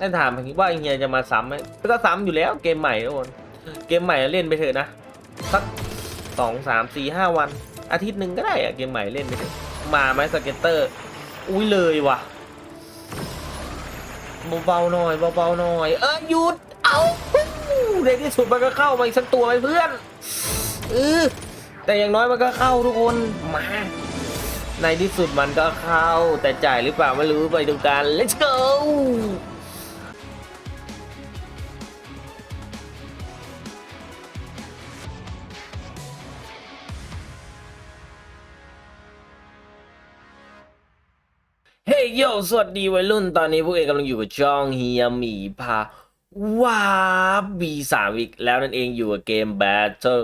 ถ้าถามว่าเฮียจะมาซ้ำไหมก็ซ้ำอยู่แล้วเกมใหม่ทุกคนเกมใหม่เล่นไปเถอะนะสักสองสามสี่ห้าวัน อาทิตย์หนึ่งก็ได้อะเกมใหม่เล่นไปเถอะมาไหมสเก็ตเตอร์ อุ้ยเลยว่ะเบาๆหน่อยเบาๆหน่อย เออหยุดเอาในที่สุดมันก็เข้ามาอีกสักตัวไอ้เพื่อนเออแต่อย่างน้อยมันก็เข้าทุกคนมา ในที่สุดมันก็เข้าแต่จ่ายหรือเปล่าไม่รู้ไปดูกัน let's go เฮ้ยโยสวัสดีวัยรุ่นตอนนี้พวกเองกำลังอยู่กับช่องเฮียหมีพาว้าบีสามอีกแล้วนั่นเองอยู่กับเกม Battle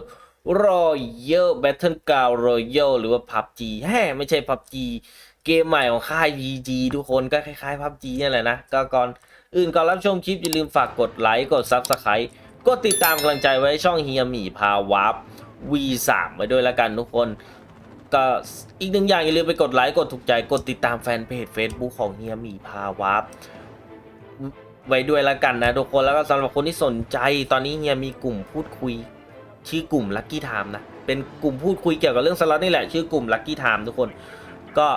Royale Battle Ground Royale หรือว่า PUBG แฮ่ไม่ใช่ PUBG เกมใหม่ของค่าย PG ทุกคนก็คล้ายๆ PUBG นี่แหละนะ ก็ก่อนอื่นก่อนรับชมคลิป อย่าลืมฝากกดไลค์กด Subscribe กดติดตามกำลังใจไว้ช่องเฮียหมีพาวาร์ V3 ไว้ด้วยละกันทุกคน ก็อีกหนึ่งอย่างอย่าลืมไปกดไลค์กดถูกใจกดติดตามแฟนเพจ Facebook ของเฮียหมีพาวาร์ปไว้ด้วยละกันนะทุกคนแล้วก็สำหรับคนที่สนใจตอนนี้เฮียมีกลุ่มพูดคุย ชื่อกลุ่ม Lucky Time นะ เป็นกลุ่มพูดคุยเกี่ยวกับเรื่องสล็อตนี่แหละ ชื่อกลุ่ม Lucky Time ทุกคน ก็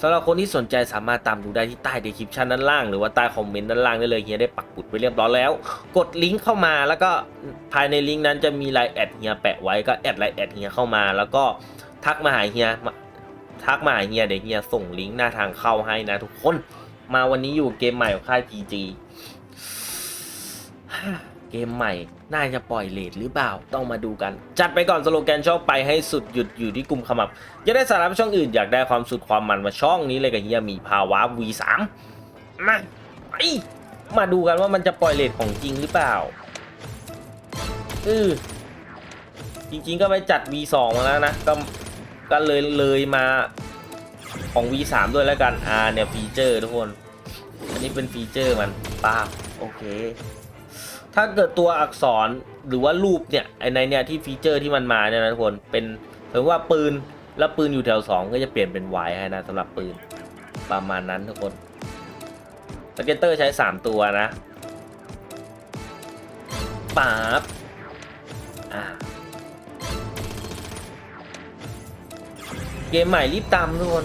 สำหรับคนที่สนใจสามารถตามดูได้ที่ใต้ดีคริปชันด้านล่าง หรือว่าใต้คอมเมนต์ด้านล่างได้เลยเฮียได้ปักปุดไว้เรียบร้อยแล้ว กดลิงก์เข้ามาแล้วก็ภายในลิงก์นั้นจะมีไลน์แอดเฮียแปะไว้ก็แอดไลน์แอดเฮียเข้ามาแล้วก็ ทักมาหาเฮียทักมาหาเฮียเดี๋ยวเฮียส่งลิงก์หน้าทางเข้าให้นะทุกคน มาวันนี้อยู่เกมใหม่ของค่าย PG เกมใหม่น่าจะปล่อยเลทหรือเปล่า ต้องมาดูกัน จัดไปก่อนสโลแกนชอบไปให้สุดหยุดอยู่ที่กลุ่มขมับ อยาได้สาระช่องอื่นอยากได้ความสุดความมันมาช่องนี้เลยกับเฮียมีภาวะ V3 มาไปมาดูกันว่ามันจะปล่อยเลทของจริงหรือเปล่าเออจริงๆก็ไปจัด V2 มาแล้วนะก็ ก็เลยเลยมาของ V3 ด้วยแล้วกัน อ่าเนี่ยฟีเจอร์ทุกคน อันนี้เป็นฟีเจอร์มันป้าบโอเค ถ้าเกิดตัวอักษรหรือว่ารูปเนี่ยไอในเนี่ยที่ฟีเจอร์ที่มันมาเนี่ยนะทุกคนเป็นถึงว่าปืนแล้วปืนอยู่แถว 2 ก็จะเปลี่ยนเป็น Y ให้นะสำหรับปืนประมาณนั้นทุกคนสเก็ตเตอร์ใช้ 3 ตัวนะป๊าบอ่า เกมใหม่รีบตามทุกคน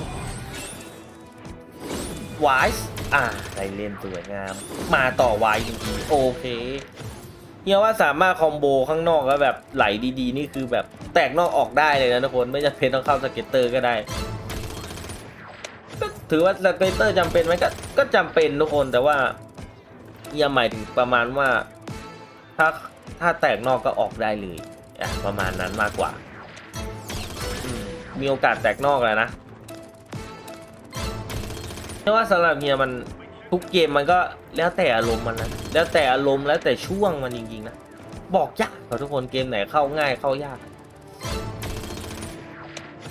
วายอ่าได้เล่นสวยงาม มาต่อวายจริงๆโอเคเฮียว่าสามารถคอมโบข้างนอกแล้วแบบไหลดีๆ นี่คือแบบแตกนอกออกได้เลยนะทุกคนไม่จำเป็นต้องเข้าสเก็ตเตอร์ก็ได้ถือว่าสเก็ตเตอร์จำเป็นไหมก็ก็จำเป็นทุกคนแต่ว่าเฮียหมายถึงประมาณว่าถ้าถ้าแตกนอกก็ออกได้เลยอะประมาณนั้นมากกว่า มีโอกาสแตกนอกแล้วนะเพราะว่าสำหรับเฮียมันทุกเกมมันก็แล้วแต่อารมณ์มันนะแล้วแต่อารมณ์แล้วแต่ช่วงมันจริงๆนะบอกยากครับทุกคนเกมไหนเข้าง่ายเข้ายาก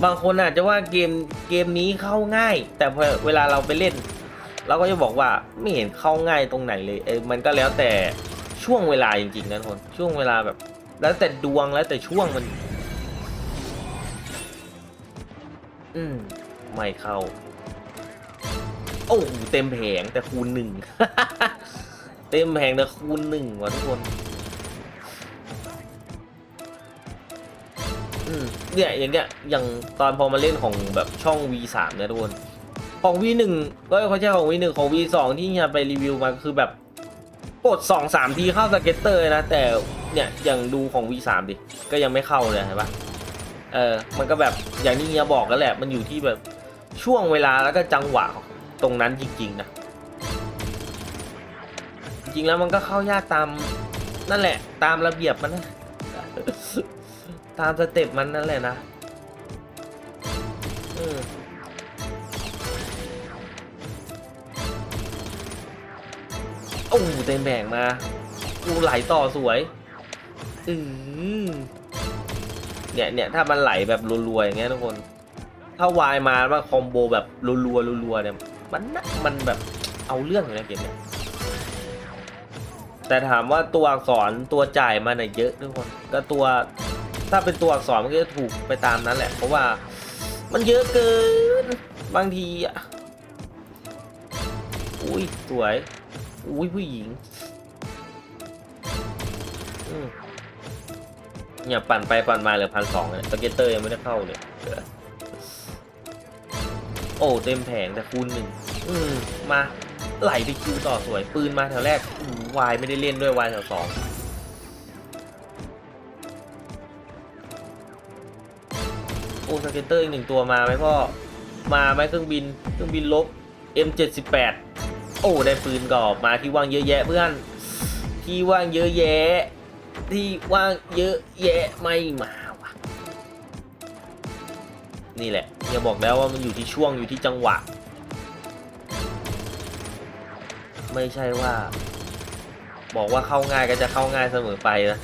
บางคนอาจจะว่าเกมเกมนี้เข้าง่าย แต่พอเวลาเราไปเล่น เราก็จะบอกว่าไม่เห็นเข้าง่ายตรงไหนเลยเออมันก็แล้วแต่ช่วงเวลาจริงๆนะทุกคนช่วงเวลาแบบ แล้วแต่ดวงแล้วแต่ช่วงมัน อืมไม่เข้า โอ้โหเต็มแผงแต่คูณหนึ่ง เต็มแผงแต่คูณหนึ่งว่ะทุกคน อืมเนี่ยอย่างเงี้ยอย่างตอนพอมาเล่นของแบบช่อง V3 เนี่ยทุกคน ของ V1 ก็เขาใช้ของ V1 ของ V2 ที่เฮียไปรีวิวมาคือแบบกด2 3ทีเข้าสเก็ตเตอร์นะ แต่เนี่ยอย่างดูของ V3 ดิ ก็ยังไม่เข้าเลยเห็นปะ เออมันก็แบบอย่างที่เฮียบอกกันแหละ มันอยู่ที่แบบช่วงเวลาแล้วก็จังหวะตรงนั้นจริงๆนะจริงแล้วมันก็เข้ายากตามนั่นแหละ ตามระเบียบมันนะตามสเต็ปมันนั่นแหละนะอืมโอ้เต็มแบ่งมาอูไหลต่อสวย อืม เนี่ยเนี่ยถ้ามันไหลแบบรัวๆอย่างเงี้ยทุกคน ถ้าวายมาว่าคอมโบแบบรัวๆรัวๆเนี่ยมันน่ะมันแบบเอาเรื่องอยู่นะเกมเนี่ยแต่ถามว่าตัวอักษรตัวจ่ายมันน่ะเยอะทุกคนก็ตัวถ้าเป็นตัวอักษรมันก็จะถูกไปตามนั้นแหละ เพราะว่ามันเยอะเกินบางทีอะอุ้ยสวยอุ้ยผู้หญิงอืม เนี่ยปั่นไปปั่นมาเหลือพันสองเลยสเก็ตเตอร์ยังไม่ได้เข้าเลยโอ้เต็มแผงแต่คูณหนึ่งอืมมาไหลไปคิวต่อสวยปืนมาแถวแรกวายไม่ได้เล่นด้วยวายแถวสองโอ้สเก็ตเตอร์อีกหนึ่งตัวมาไหมพ่อมาไหมเครื่องบินเครื่องบินลบ M78 โอ้ได้ปืนกรอบมาที่ว่างเยอะแยะเพื่อนที่ว่างเยอะแยะ ที่ว่างเยอะแยะไม่มาว่ะนี่แหละอย่าบอกแล้วว่ามันอยู่ที่ช่วงอยู่ที่จังหวะ ไม่ใช่ว่า บอกว่าเข้าง่ายก็จะเข้าง่ายเสมอไปนะ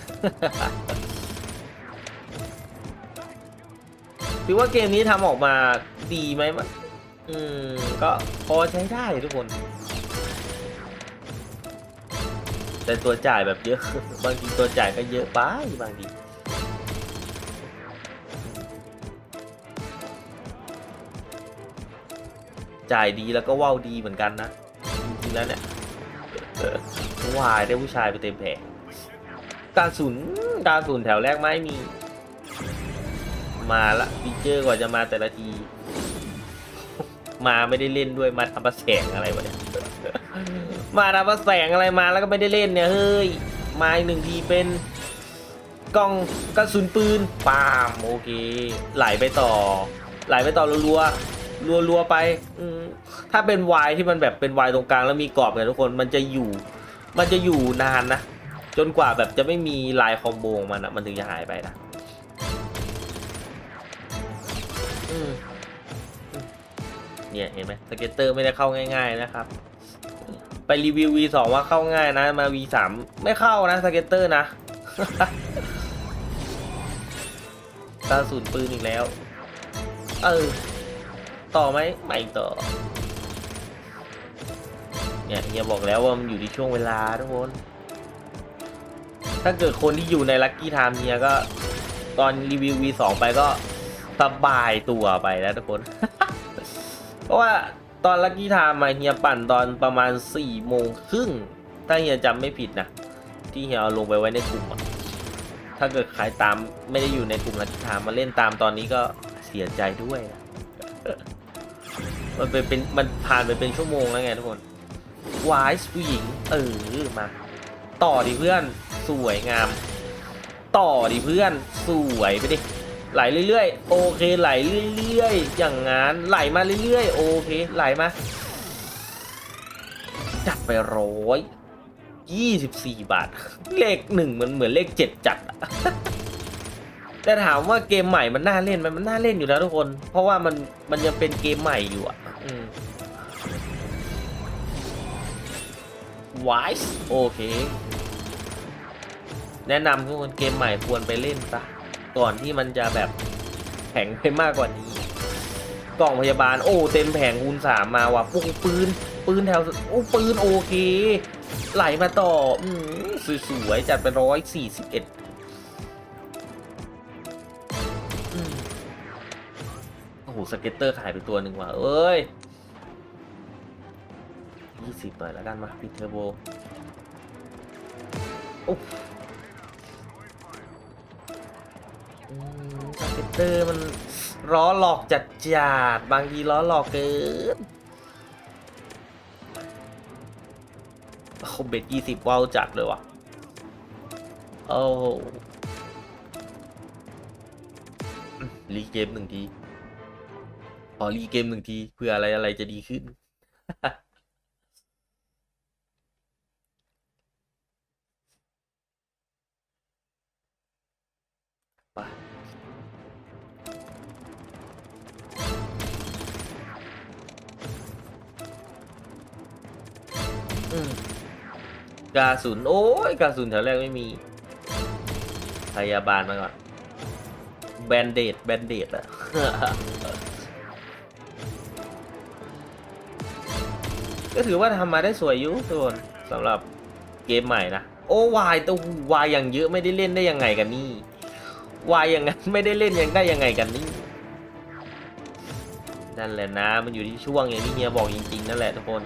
ถือว่าเกมนี้ทำออกมาดีไหมมันอืม ก็พอใช้ได้ทุกคน แต่ตัวจ่ายแบบเยอะ บางทีตัวจ่ายก็เยอะไปบางทีจ่ายดีแล้วก็ว่าวดีเหมือนกันนะจริงๆแล้วเนี่ยวายได้ผู้ชายไปเต็มแผงการศูนการศูนแถวแรกไม่มี มาละฟีเจอร์กว่าจะมาแต่ละที มาไม่ได้เล่นด้วยมาทำประแสงอะไรวะเนี่ย มาทำประแสงอะไรมาแล้วก็ไม่ได้เล่นเนี่ยเฮ้ยมาอีกหนึ่งทีเป็นกล้องกระสุนปืนปามโอเคไหลไปต่อ ไหลไปต่อรัวๆรัวๆไปถ้าเป็นวายที่มันแบบเป็นวายตรงกลางแล้วมีกรอบเนี่ยทุกคนมันจะอยู่ มันจะอยู่นานนะ จนกว่าแบบจะไม่มีลายคอมโบของมันอะมันถึงจะหายไปนะเนี่ยเห็นไหมสเก็ตเตอร์ไม่ได้เข้าง่าย ๆนะครับ ไปรีวิว V2 ว่าเข้าง่ายนะ มา V3 ไม่เข้านะสเก็ตเตอร์นะตาสูนปืนอีกแล้ว เออ ต่อไหมไม่ต่อ เนี่ยเฮียบอกแล้วว่ามันอยู่ที่ช่วงเวลาทุกคน ถ้าเกิดคนที่อยู่ในลัคกี้ไทม์เฮียก็ตอนรีวิว V2 ไปก็สบายตัวไปแล้วทุกคน เพราะว่า ตอนลัคกี้ไทม์มาเฮียปั่นตอนประมาณ4ี่โมงครึ่งถ้าเฮียจำไม่ผิดนะ ที่เฮียเอาลงไปไว้ในกลุ่มอะถ้าเกิดใครตามไม่ได้อยู่ในกลุ่มลัคกี้ไทม์มาเล่นตามตอนนี้ก็เสียใจด้วยนะมันเป็นเป็นมันผ่านไปเป็นชั่วโมงแล้วไงทุกคนวายผู้หญิง เออมา ต่อดิเพื่อน สวยงาม ต่อดิเพื่อน สวยไปดิ ไหลเรื่อยๆ โอเคไหลเรื่อยๆ อย่างงั้นไหลมาเรื่อยๆ โอเคไหลมาจัดไปร้อยยี่สิบสี่บาท เลขหนึ่งมันเหมือนเลขเจ็ดจัดแต่ถามว่าเกมใหม่มันน่าเล่นไหมมันน่าเล่นอยู่นะทุกคน เพราะว่ามันมันยังเป็นเกมใหม่อยู่อะอืม Wise โอเค แนะนำทุกคนเกมใหม่ควรไปเล่นซะ ก่อนที่มันจะแบบแข็งไปมากกว่านี้กล่องพยาบาลโอ้เต็มแผงคูณสามมาว่ะปุ้งปืน ปืนแถวโอ้ปืนโอเคไหลมาต่ออืมสวยๆจัดไปร้อยสี่สิบเอ็ดโอ้โหสเก็ตเตอร์ขายไปตัวหนึ่งว่ะเอ้ยยี่สิบหน่อยแล้วกันมาปิดเทอร์โบโอ้ ตเตอร์มันล้อหลอกจัดจัดๆบางทีล้อหลอกเกินโอ้โหเบ็ดยี่สิบว้าวจัดเลยว่ะ โอ้รีเกมหนึ่งที ขอรีเกมหนึ่งทีเพื่ออะไรอะไรจะดีขึ้น กาสุนโอ้ยกาสุนแถวแรกไม่มีพยาบาลมาก่อนแบนเดดแบนเดดอะก็ถือว่าทำมาได้สวยอยู่ทุกคนสำหรับเกมใหม่นะ โอ้วายตัววายอย่างเยอะไม่ได้เล่นได้ยังไงกันนี่วายอย่างนั้นไม่ได้เล่นยังได้ยังไงกันนี่นั่นแหละนะ มันอยู่ที่ช่วงอย่างที่เฮียบอกจริงๆนั่นแหละทุกคน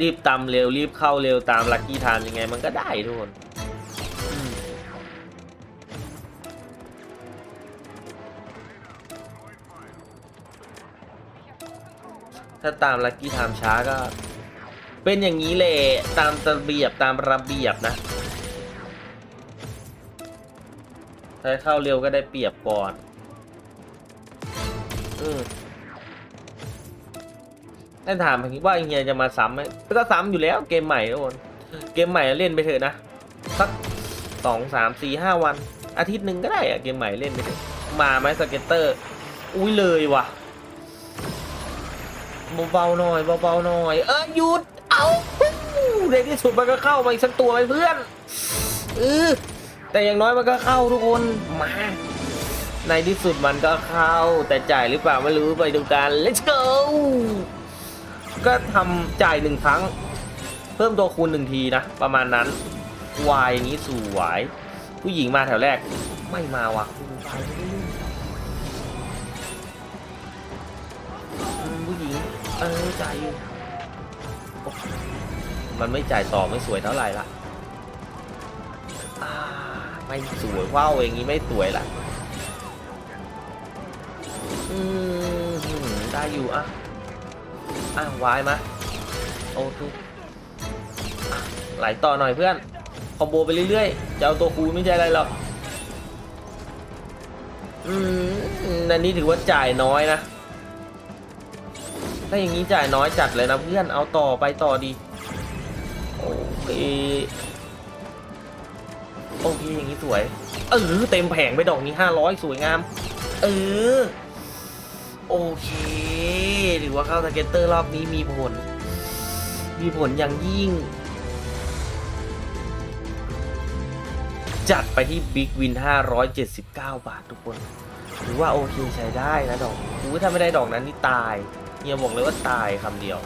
รีบตำเร็วรีบเข้าเร็วตามลักกี้ทานยังไงมันก็ได้ทุกคนถ้าตามลักกี้ไทม์ช้าก็ เป็นอย่างนี้เลยตามระเบียบตามระเบียบนะถ้าเข้าเร็วก็ได้เปรียบก่อน อืม ถ้ถามว่าเฮียจะมาซ้ำไหมก็ซ้ำอยู่แล้วเกมใหม่ทุกคนเกมใหม่เล่นไปเถอะนะสักสองสามสี่ห้าวัน อาทิตย์หนึ่งก็ได้อะเกมใหม่เล่นไปเถอะมาไหมสเก็ตเตอร์ อุ้ยเลยว่ะเบาๆหน่อยเบาๆหน่อยเออหยุดเอาในที่สุดมันก็เข้ามาอีกสักตัวไปเพื่อนเออแต่อย่างน้อยมันก็เข้าทุกคนมาในที่สุดมันก็เข้าแต่จ่ายหรือเปล่าไม่รู้ไปดูกัน let's go ก็ทำจ่ายหนึ่งครั้ง เพิ่มตัวคูณหนึ่งทีนะ ประมาณนั้นวายนี้สวย ผู้หญิงมาแถวแรก ไม่มาว่ะผู้ชายไม่ได้เล่นอืมผู้หญิง เออจ่ายอยู่มันไม่จ่ายต่อไม่สวยเท่าไหร่ละไม่สวยว้าวอย่างนี้ไม่สวยละอืมได้อยู่อะ อะวายมาโอเคอะไหลต่อหน่อยเพื่อน คอมโบไปเรื่อยๆ จะเอาตัวคูไม่ใช่อะไรหรอก อืมอันนี้ถือว่าจ่ายน้อยนะ ถ้าอย่างนี้จ่ายน้อยจัดเลยนะเพื่อน เอาต่อไปต่อดี โอเค โอเคอย่างนี้สวย เออเต็มแผงไปดอกนี้ห้าร้อยสวยงาม เออ โอเคถือว่าเข้าสเก็ตเตอร์รอบนี้มีผล มีผลอย่างยิ่ง จัดไปที่บิ๊กวิน 579 บาททุกคนถือว่าโอเคใช้ได้นะดอกอู้ถ้าไม่ได้ดอกนั้นนี่ตายเฮียบอกเลยว่าตายคำเดียว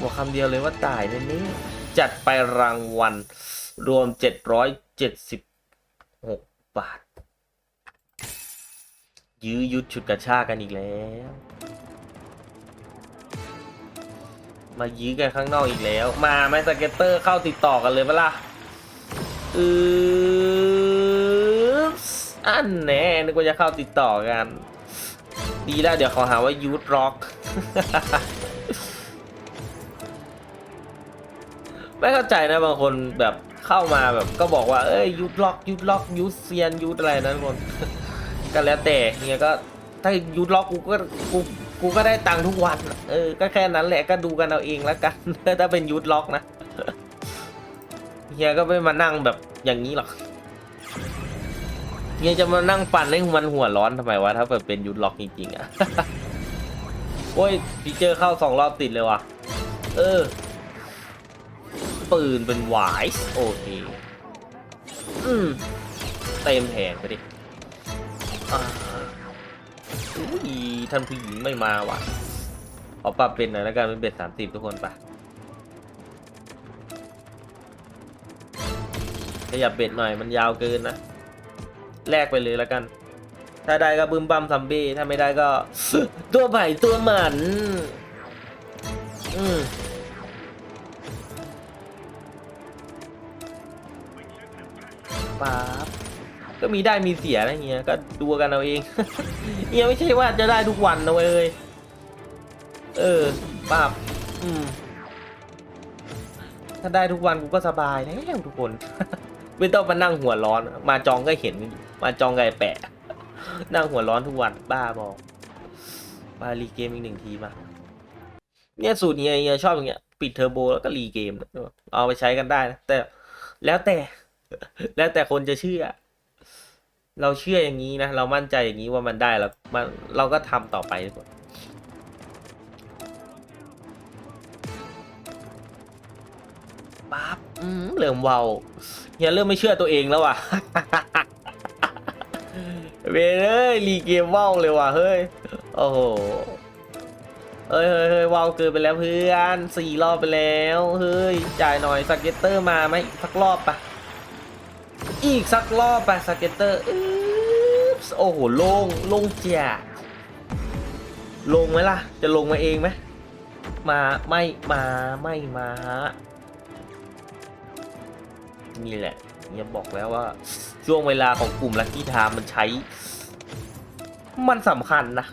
บอกคำเดียวเลยว่าตายแน่ๆจัดไปรางวัลรวม 776 บาท ยื้อยุดฉุดกระชากกันอีกแล้ว มายื้อกันข้างนอกอีกแล้ว มาไหมสเก็ตเตอร์เข้าติดต่อกันเลยปะล่ะอืออันแน่นึกว่าจะเข้าติดต่อกัน ดีแล้วเดี๋ยวเขาหาว่ายูทร็อกไม่เข้าใจนะบางคนแบบเข้ามาแบบก็บอกว่าเอ้ยยูทล็อกยูทล็อกยูทเซียนยูทอะไรนั้นคน ก็แล้วแต่เนี่ยก็ถ้ายูทล็อกกูก็กูกูก็ได้ตังค์ทุกวันเออก็แค่นั้นแหละก็ดูกันเอาเองแล้วกัน ถ้าเป็นยูทล็อกนะเฮียก็ไม่มานั่งแบบอย่างนี้หรอกเฮียจะมานั่งปั่นให้มันหัวร้อนทำไมวะถ้าเปิดเป็นยูทล็อกจริงๆอะโอ้ยพีเจอร์เข้าสองรอบติดเลยว่ะ เออ ปืนเป็นหวายโอเค อืม เต็มแผงไปดิ อุ้ยท่านผู้หญิงไม่มาว่ะขอปรับเป็นหน่อยแล้วกันเป็นเบ็ดสามสิบทุกคนไปขยับเบ็ดหน่อยมันยาวเกินนะแลกไปเลยแล้วกัน ถ้าได้ก็บึ้มบัมซัมบี้ถ้าไม่ได้ก็ ตัวใหม่ตัวหมันอืมป๊บ ก็มีได้มีเสียนะไรเฮียก็ดูกันเอาเองเฮียไม่ใช่ว่าจะได้ทุกวันนะเว้ย เออป๊าบอืม ถ้าได้ทุกวันกูก็สบายแล้วทุกคน ไม่ต้องมานั่งหัวร้อน มาจองก็เห็น มาจองไก่แปะ นั่งหัวร้อนทุกวันบ้าบอกมารีเกมอีกหนึ่งทีมา เนี่ยสูตรเฮียเียชอบอย่างเงี้ย ปิดเทอร์โบแล้วก็รีเกม เอาไปใช้กันได้นะ แต่แล้วแต่ แล้วแต่คนจะเชื่อ เราเชื่ออย่างนี้นะ เรามั่นใจอย่างนี้ว่ามันได้แล้วมันเราก็ทำต่อไปทุกคนปั๊บอืมเริ่มเวาเฮียเริ่มไม่เชื่อตัวเองแล้วว่ะเวยเอ้ยรีเกมเว้าเลยว่ะเฮ้ยโอ้โหเฮ้ยเฮ้ยเฮ้ยว้าเกินไปแล้วเพื่อนสี่รอบไปแล้ว เฮ้ย จ่ายหน่อยสเก็ตเตอร์มาไหมสักรอบปะ อีกสักรอบไปสเก็ตเตอร์อโอ้โหโล่งโล่งเจียลงไหมล่ะ จะลงมาเองไหมมาไม่มาไม่มานี่แหละเนี่ยบอกแล้วว่า ช่วงเวลาของกลุ่มลัคกี้ไทม์มันใช้ มันสำคัญนะ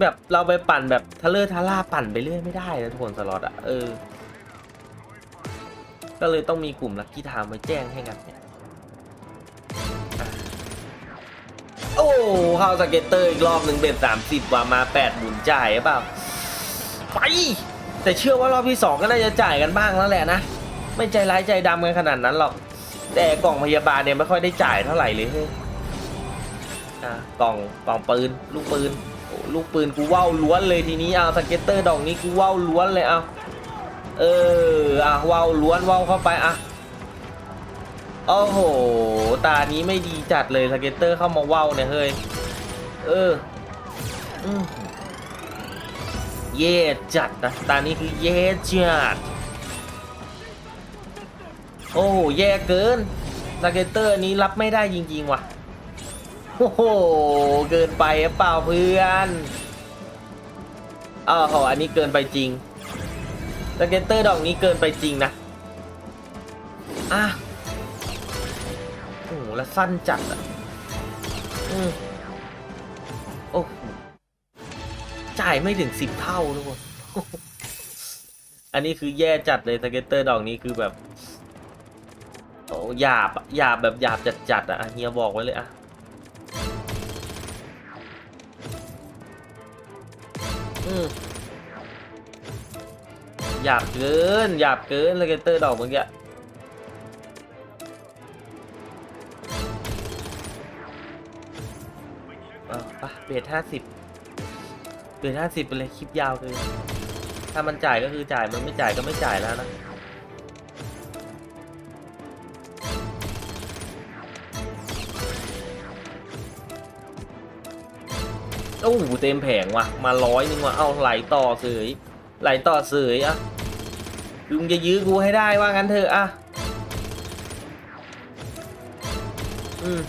แบบเราไปปั่นแบบทะเลทะล่าปั่นไปเรื่อยไม่ได้นะทุกคนสล็อตอะเออ ก็เลยต้องมีกลุ่มลัคกี้ไทม์มาแจ้งให้กันเนี่ย อ้เข้าสเก็ตเตอร์อีกรอบหนึ่งเบ็ดสามสิบว่ามาแปดหมุนจ่ายหรือเปล่าไปแต่เชื่อว่ารอบที่สองก็น่าจะจ่ายกันบ้างแล้วแหละนะ ไม่ใจร้ายใจดำกันขนาดนั้นหรอก แต่กล่องพยาบาลเนี่ยไม่ค่อยได้จ่ายเท่าไหร่เลยเฮ้ยอะกล่องกล่องปืน ลูกปืนโอ้ลูกปืนกูว่าวล้วนเลยทีนี้เอาสเก็ตเตอร์ดอกนี้กูว่าวล้วนเลยเอาเอออะว่าวล้วนว่าวเข้าไปอะ โอ้โห ตานี้ไม่ดีจัดเลยสเก็ตเตอร์เข้ามาว่าวเนี่ยเฮ้ย เอออืมเย่จัดนะ ตานี้คือเย่จัด โอ้โห แย่เกินสเก็ตเตอร์นี้รับไม่ได้จริง ๆ ว่ะ โอ้โห เกินไปเปล่าเพื่อนอ้าวโหอันนี้เกินไปจริงสเก็ตเตอร์ดอกนี้เกินไปจริงนะ อะ แล้วสั้นจัดอะอืมโอ้โหจ่ายไม่ถึงสิบเท่าทุกคนอันนี้คือแย่จัดเลยสเก็ตเตอร์ดอกนี้คือแบบโอ้หยาบอะหยาบแบบหยาบจัดๆอะเฮียบอกไว้เลยอะอืมหยาบเกินหยาบเกินเลเกเตอร์ดอกเมื่อกี้ เบสห้าสิบเบสห้าสิบไปเลยคลิปยาวเลยถ้ามันจ่ายก็คือจ่ายมันไม่จ่ายก็ไม่จ่ายแล้วนะโอ้โหเต็มแผงว่ะ มาร้อยนึงว่ะ เอาไหลต่อเสยไหลต่อเสยอะคือมึงจะยื้อกูให้ได้ว่างั้นเถอะอะอืม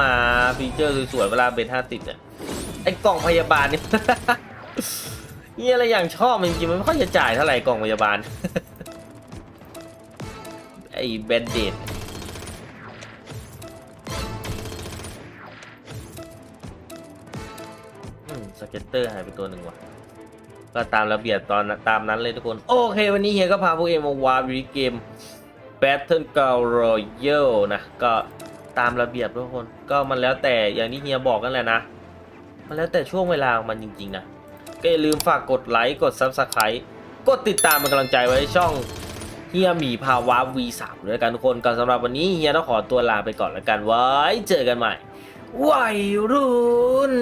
มาฟีเจอร์สวยๆเวลาเบนห้าติดเนี่ยไอ้กล่องพยาบาลนี่ นี่อะไรอย่างชอบจริงๆมันไม่ค่อยจะจ่ายเท่าไหร่กล่องพยาบาล ไอ้แบนเดดสเก็ตเตอร์หายไปตัวหนึ่งว่ะ ก็ตามระเบียบตอนตามนั้นเลยทุกคน โอเค วันนี้เฮียก็พาพวกเองมาวาร์ปอยู่ที่เกม Battle Ground Royale นะ ก็ ตามระเบียบทุกคนก็มันแล้วแต่อย่างที่เฮียบอกกันแหละนะ มันแล้วแต่ช่วงเวลาของมันจริงๆนะก็อย่าลืมฝากกดไลค์กดซับสไครต์กดติดตามเป็นกำลังใจไว้ช่องเฮียหมีภาวา V3 ด้วยกันทุกคนก็สำหรับวันนี้เฮียต้องขอตัวลาไปก่อนแล้วกันไว้เจอกันใหม่วัยรุ่น